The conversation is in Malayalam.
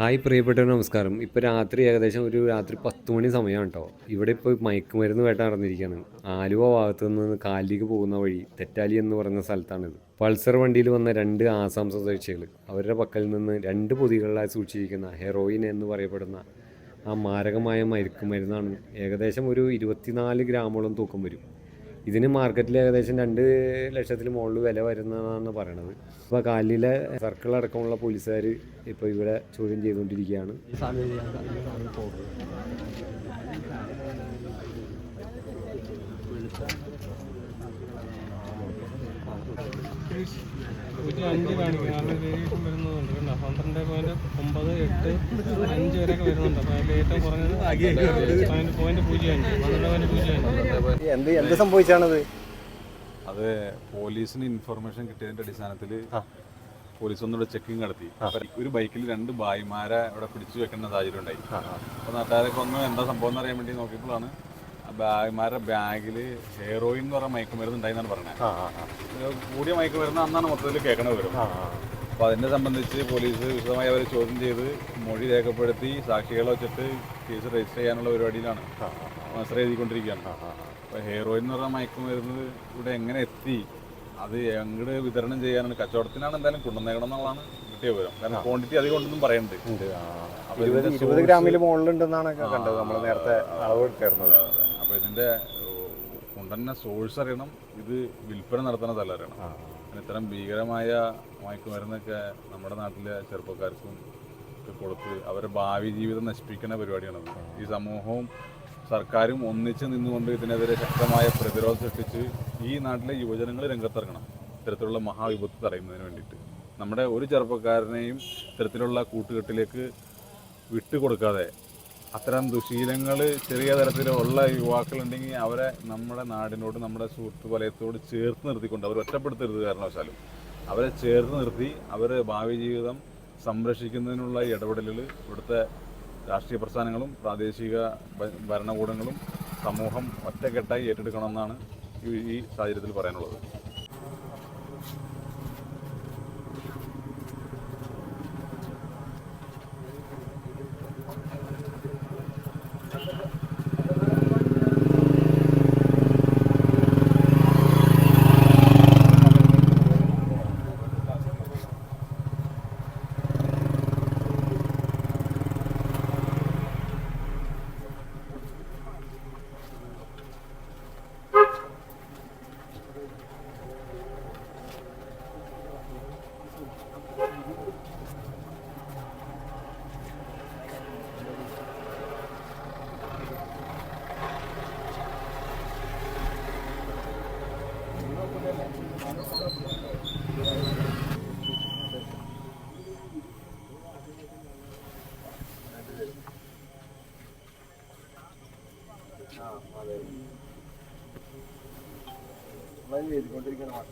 ഹായ് പ്രിയപ്പെട്ട നമസ്കാരം. ഇപ്പോൾ രാത്രി ഏകദേശം ഒരു രാത്രി പത്ത് മണി സമയമാണ് കേട്ടോ ഇവിടെ ഇപ്പോൾ മയക്കുമരുന്ന് വേട്ട നടന്നിരിക്കുകയാണ് ആലുവ ഭാഗത്തു നിന്ന് കാലിലേക്ക് പോകുന്ന വഴി തെറ്റാലി എന്ന് പറയുന്ന സ്ഥലത്താണിത്. പൾസർ വണ്ടിയിൽ വന്ന രണ്ട് ആസാം സ്വദേശികൾ. അവരുടെ പക്കൽ നിന്ന് രണ്ട് പൊതികളിലായി സൂക്ഷിച്ചിരിക്കുന്ന ഹെറോയിൻ എന്ന് പറയപ്പെടുന്ന ആ മാരകമായ മയക്കുമരുന്നാണ് ഏകദേശം ഒരു ഇരുപത്തിനാല് ഗ്രാമോളം തൂക്കം വരും. ഇതിന് മാർക്കറ്റിൽ ഏകദേശം രണ്ട് ലക്ഷത്തിൽ മുകളിൽ വില വരുന്നതാണ് പറയണത്. ഇപ്പോൾ കാലിലെ സർക്കിൾ അടക്കമുള്ള പോലീസുകാർ ഇപ്പോൾ ഇവിടെ ചോദ്യം ചെയ്തുകൊണ്ടിരിക്കുകയാണ്. നൂറ്റി അഞ്ച് കാണിക്കും കാരണം വേരിയേഷൻ വരുന്നതുണ്ട് കണ്ടോ പന്ത്രണ്ട് പോയിന്റ് ഒമ്പത് എട്ട് അഞ്ച് വരെയൊക്കെ വരുന്നുണ്ട്. അപ്പോൾ അതിൽ ഏറ്റവും കുറഞ്ഞത് പോയിന്റ് പൂജ്യം അഞ്ച്. പന്ത്രണ്ട് പോയിന്റ് പൂജ്യം അഞ്ച്. എന്ത് എന്ത് സംഭവിച്ചാണത്? അത് പോലീസിന് ഇൻഫർമേഷൻ കിട്ടിയതിന്റെ അടിസ്ഥാനത്തിൽ പോലീസ് ഒന്നുകൂടെ ചെക്കിംഗ് നടത്തി. ഒരു ബൈക്കിൽ രണ്ട് ഭായിമാരെ ഇവിടെ പിടിച്ചു വെക്കുന്ന സാഹചര്യം ഉണ്ടായി. അപ്പൊ നാട്ടുകാരൊക്കെ ഒന്ന് എന്താ സംഭവം എന്ന് അറിയാൻ വേണ്ടി നോക്കിയപ്പോഴാണ് ആ ഭായിമാരുടെ ബാഗിൽ ഹെയറോയിൻ എന്ന് പറഞ്ഞ മയക്കുമരുന്ന് ഉണ്ടായിന്നാണ് പറഞ്ഞത്. കൂടിയ കൂടിയ മയക്കുമരുന്ന് അന്നാണ് മൊത്തത്തിൽ കേൾക്കണ വരും അപ്പൊ അതിനെ സംബന്ധിച്ച് പോലീസ് വിശദമായി അവരെ ചോദ്യം ചെയ്ത് മൊഴി രേഖപ്പെടുത്തി സാക്ഷികളെ വെച്ചിട്ട് കേസ് രജിസ്റ്റർ ചെയ്യാനുള്ള പരിപാടിയിലാണ്. മാസ്റ്റർ എഴുതിക്കൊണ്ടിരിക്കുകയാണ്. അപ്പോൾ ഹെയറോയിൻ എന്ന് പറഞ്ഞ മയക്കുമരുന്ന് ഇവിടെ എങ്ങനെ എത്തി? അത് എങ്ങോട്ട് വിതരണം ചെയ്യാനാണ്. കച്ചവടത്തിനാണ് എന്തായാലും കൊണ്ടുവന്നേക്കണം എന്നുള്ളതാണ് കിട്ടിയ വിവരം. കാരണം ക്വാണ്ടിറ്റി അധികം ഉണ്ടെന്നും പറയുന്നുണ്ട്. അപ്പോൾ ഇരുപത് ഗ്രാമിൽ മുകളിലുണ്ടെന്നാണ് കണ്ടത്. നമ്മൾ നേരത്തെ അളവെടുത്തായിരുന്നത് അപ്പോൾ ഇതിന്റെ കൊണ്ടുവന്ന സോഴ്സ് അറിയണം. ഇത് വിൽപ്പന നടത്തുന്ന സ്ഥലം അറിയണം ഇത്തരം ഭീകരമായ മയക്കുമരുന്നൊക്കെ നമ്മുടെ നാട്ടിലെ ചെറുപ്പക്കാർക്കും കൊടുത്ത് അവരുടെ ഭാവി ജീവിതം നശിപ്പിക്കുന്ന പരിപാടിയാണത്. ഈ സമൂഹവും സർക്കാരും ഒന്നിച്ച് നിന്നുകൊണ്ട് ഇതിനെതിരെ ശക്തമായ പ്രതിരോധം സൃഷ്ടിച്ച് ഈ നാട്ടിലെ യുവജനങ്ങൾ രംഗത്തിറങ്ങണം. ഇത്തരത്തിലുള്ള മഹാവിപത്ത് തടയുന്നതിന് വേണ്ടിയിട്ട്. നമ്മുടെ ഒരു ചെറുപ്പക്കാരനെയും ഇത്തരത്തിലുള്ള കൂട്ടുകെട്ടിലേക്ക് വിട്ടുകൊടുക്കാതെ അത്തരം ദുശീലങ്ങൾ ചെറിയ തരത്തിലുള്ള യുവാക്കളുണ്ടെങ്കിൽ അവരെ നമ്മുടെ നാടിനോട് നമ്മുടെ സുഹൃത്ത് വലയത്തോട് ചേർത്ത് നിർത്തിക്കൊണ്ട് അവർ ഒറ്റപ്പെടുത്തരുത് കാരണവശാലും. അവരെ ചേർത്ത് നിർത്തി അവർ ഭാവി ജീവിതം സംരക്ഷിക്കുന്നതിനുള്ള ഇടപെടലുകൾ ഇവിടുത്തെ രാഷ്ട്രീയ പ്രസ്ഥാനങ്ങളും പ്രാദേശിക ഭരണകൂടങ്ങളും സമൂഹം ഒറ്റക്കെട്ടായി ഏറ്റെടുക്കണമെന്നാണ് ഈ സാഹചര്യത്തിൽ പറയാനുള്ളത്. இது கொண்டிருக்கிறோம்